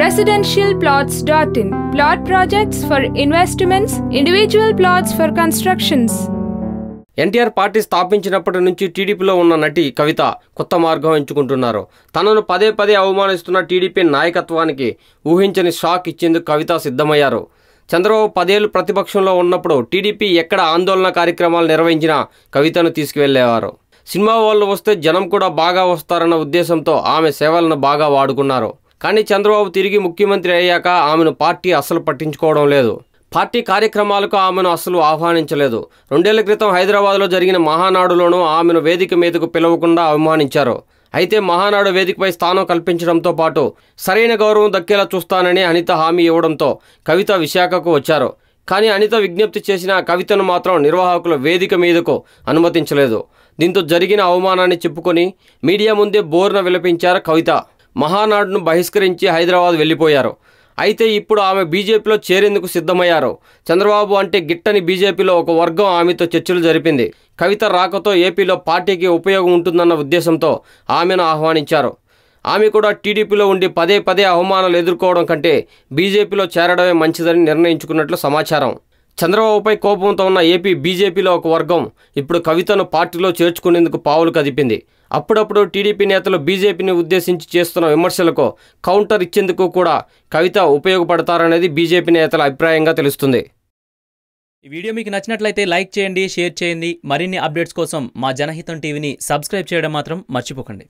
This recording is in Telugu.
residentialplots.in. Plot projects for investments, individual plots for constructions. NTR party స్థాపించినప్పటి నుంచి టీడీపీలో ఉన్న నటి కవిత కొత్త మార్గం ఎంచుకుంటున్నారు తనను పదే పదే అవమానిస్తున్న టీడీపీ నాయకత్వానికి ఊహించని షాక్ ఇచ్చేందుకు కవిత సిద్ధమయ్యారు చంద్రబాబు పదేళ్ళు ప్రతిపక్షంలో ఉన్నప్పుడు టీడీపీ ఎక్కడ ఆందోళన కార్యక్రమాలు నిర్వహించినా కవితను తీసుకువెళ్ళేవారు సినిమా వాళ్ళు వస్తే జనం కూడా బాగా వస్తారన్న ఉద్దేశంతో ఆమె సేవలను బాగా వాడుకున్నారు కానీ చంద్రబాబు తిరిగి ముఖ్యమంత్రి అయ్యాక ఆమెను పార్టీ అస్సలు పట్టించుకోవడం లేదు. పార్టీ కార్యక్రమాలకు ఆమెను అస్సలు ఆహ్వానించలేదు. రెండేళ్ళ క్రితం హైదరాబాద్లో జరిగిన మహానాడులోనూ ఆమెను వేదిక మీదకు పిలవకుండా అవమానించారు. అయితే మహానాడు వేదికపై స్థానం కల్పించడంతో పాటు సరైన గౌరవం దక్కేలా చూస్తానని అనిత హామీ ఇవ్వడంతో కవిత విశాఖకు వచ్చారు. కానీ అనిత విజ్ఞప్తి చేసిన కవితను మాత్రం నిర్వాహకుల వేదిక మీదకు అనుమతించలేదు. దీంతో జరిగిన అవమానాన్ని చెప్పుకొని మీడియా ముందే బోర్న విలపించారు కవిత. మహానాడును బహిష్కరించి హైదరాబాద్ వెళ్ళిపోయారు. అయితే ఇప్పుడు ఆమె బీజేపీలో చేరేందుకు సిద్ధమయ్యారు. చంద్రబాబు అంటే గిట్టని బీజేపీలో ఒక వర్గం ఆమెతో చర్చలు జరిపింది. కవిత రాకతో ఏపీలో పార్టీకి ఉపయోగం ఉంటుందన్న ఉద్దేశంతో ఆమెను ఆహ్వానించారు. ఆమె కూడా టీడీపీలో ఉండి పదే పదే అవమానాలు ఎదుర్కోవడం కంటే బీజేపీలో చేరడమే మంచిదని నిర్ణయించుకున్నట్లు సమాచారం. చంద్రబాబుపై కోపంతో ఉన్న ఏపీ బీజేపీలో ఒక వర్గం ఇప్పుడు కవితను పార్టీలో చేర్చుకునేందుకు పావులు కదిపింది. అప్పుడప్పుడు టీడీపీ నేతలు బీజేపీని ఉద్దేశించి చేస్తున్న విమర్శలకు కౌంటర్ ఇచ్చేందుకు కూడా కవిత ఉపయోగపడతారనేది బీజేపీ నేతల అభిప్రాయంగా తెలుస్తుంది. ఈ వీడియో మీకు నచ్చినట్లయితే లైక్ చేయండి షేర్ చేయండి. మరిన్ని అప్డేట్స్ కోసం మా జనహితం టీవీని సబ్స్క్రైబ్ చేయడం మాత్రం మర్చిపోకండి.